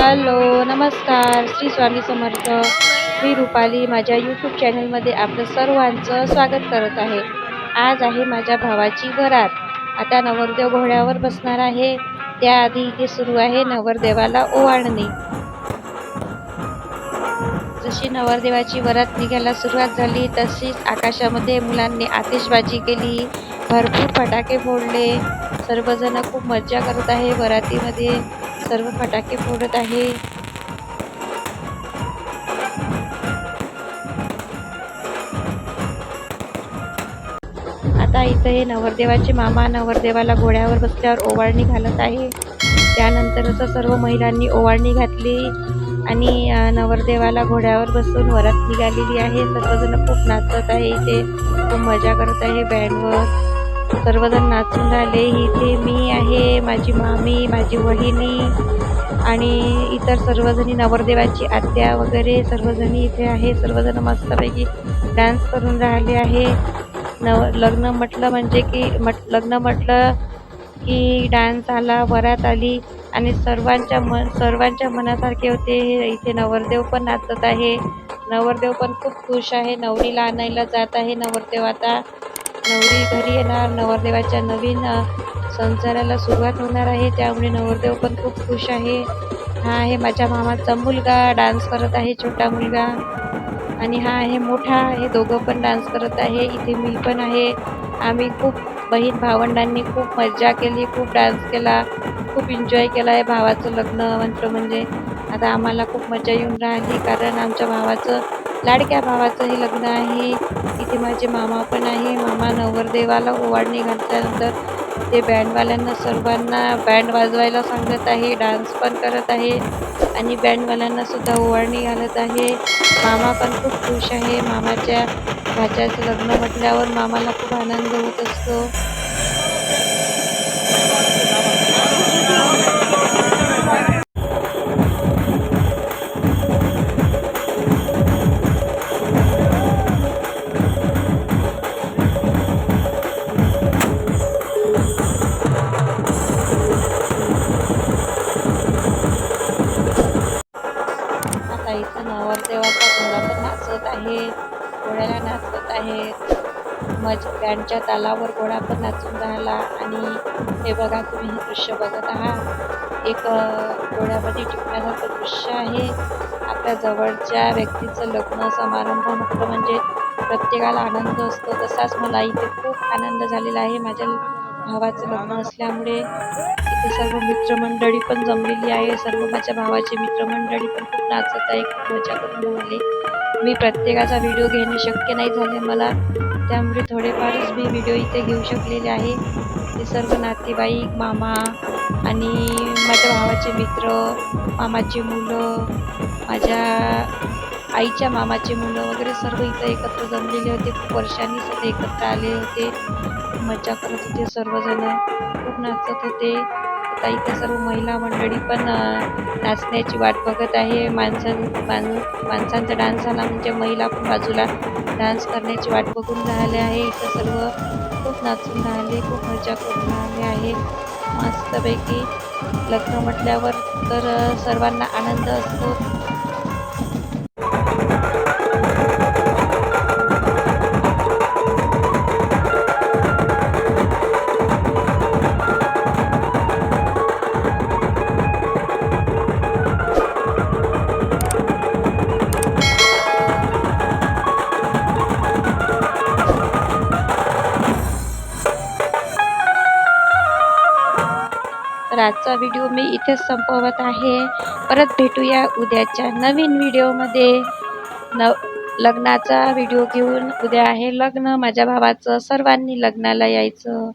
Hello नमस्कार. श्री स्वामी समर्थ. मी रुपाली. माझ्या YouTube चॅनलमध्ये आपलं सर्वांचं स्वागत करत आहे. आज आहे माझ्या भावाची वरात. आता नवरदेव घोड्यावर बसणार आहे. त्याआधी इथे सुरू आहे नवरदेवाला ओवाळणे. जशी नवरदेवाची वरात निघायला सुरुवात झाली तशीच आकाशामध्ये मुलांनी आतिषबाजी केली. भरपूर फटाके फोडले. सर्वजण खूप मज्जा करत आहे वरातीमध्ये. सर्व फटाके फोडत आहे. आता इथं हे नवरदेवाचे मामा नवरदेवाला घोड्यावर बसल्यावर ओवाळणी घालत आहे. त्यानंतर असं सर्व महिलांनी ओवाळणी घातली आणि नवरदेवाला घोड्यावर बसून वरात निघालेली आहे. सर्वजण खूप नाचत आहे इथे. खूप मजा करत आहे बँडवर. सर्वजण नाचून राहिले. इथे मी आहे माझी मामी माझी वहिनी आणि इतर सर्वजणी नवरदेवाची आत्या वगैरे सर्वजणी इथे आहे. सर्वजण मस्तपैकी डान्स करून राहिले आहे. नव लग्न म्हटलं म्हणजे की मट लग्न म्हटलं की डान्स आला वरात आली आणि सर्वांच्या मन सर्वांच्या मनासारखे होते. इथे नवरदेव पण नाचत आहे. नवरदेव पण खूप खुश आहे. नवरीला आणायला जात आहे नवरदेव आता. नवरी घरी येणार नवरदेवाच्या नवीन संसाराला सुरुवात होणार आहे. त्यामुळे नवरदेव पण खूप खुश आहे. हा आहे माझ्या मामाचा मुलगा डान्स करत आहे छोटा मुलगा. आणि हा आहे मोठा हे दोघं पण डान्स करत आहे. इथे मी पण आहे. आम्ही खूप बहीण भावंडांनी खूप मज्जा केली खूप डान्स केला खूप एन्जॉय केला. आहे भावाचं लग्न म्हटलं म्हणजे आता आम्हाला खूप मजा येऊन राहिली कारण आमच्या भावाचं लाडक्या भावाचं हे लग्न आहे. इथे माझे मामा पण आहे. मामा नवरदेवाला ओवाळणी घातल्यानंतर ते बँडवाल्यांना सर्वांना बँड वाजवायला सांगत आहे डान्स पण करत आहे आणि बँडवाल्यांना सुद्धा ओवाळणी घालत आहे. मामा पण खूप खुश आहे. मामाच्या भाच्याचं लग्न म्हटल्यावर मामाला खूप आनंद होत असतो. आहेत आहे मज तालावर घोडा पण नाचून राहिला. आणि हे बघा तुम्ही हे दृश्य बघत आहात. एक अ, डोळ्यामध्ये टिपण्यासारखं दृश्य आहे. आपल्या जवळच्या व्यक्तीचं लग्न समारंभ म्हटलं म्हणजे प्रत्येकाला आनंद असतो. तसाच मला इथे खूप आनंद झालेला आहे. माझ्या भावाचं लग्न असल्यामुळे इथे सर्व मित्रमंडळी पण जमलेली आहे. सर्व माझ्या भावाची मित्रमंडळी पण खूप नाचत आहे खूप मजा करून राहिले मी प्रत्येकाचा व्हिडिओ घेणे शक्य नाही झाले मला. त्यामुळे थोडेफारच मी व्हिडिओ इथे घेऊ शकलेले आहे. ते सर्व नातेवाईक मामा आणि माझ्या भावाचे मित्र मामाची मुलं माझ्या आईच्या मामाची मुलं वगैरे सर्व इथं एकत्र जमलेले होते. खूप वर्षांनी सगळे एकत्र आले होते. मज्जा मजा करत होते सर्वजण. खूप नाचत होते. आता इथे सर्व महिला मंडळी पण नाचण्याची वाट बघत आहे. माणसां माणसांचा डान्स झाला म्हणजे महिला पण बाजूला डान्स करण्याची वाट बघून राहिले आहे. इथं सर्व खूप नाचून राहिले खूप मजा करून राहिले आहे. मस्तपैकी लग्न म्हटल्यावर तर सर्वांना आनंद असतो. तर आजचा व्हिडिओ मी इथेच संपवत आहे. परत भेटूया उद्याच्या नवीन व्हिडिओमध्ये न लग्नाचा व्हिडिओ घेऊन उद्या आहे लग्न. माझ्या भावाचं सर्वांनी लग्नाला यायचं.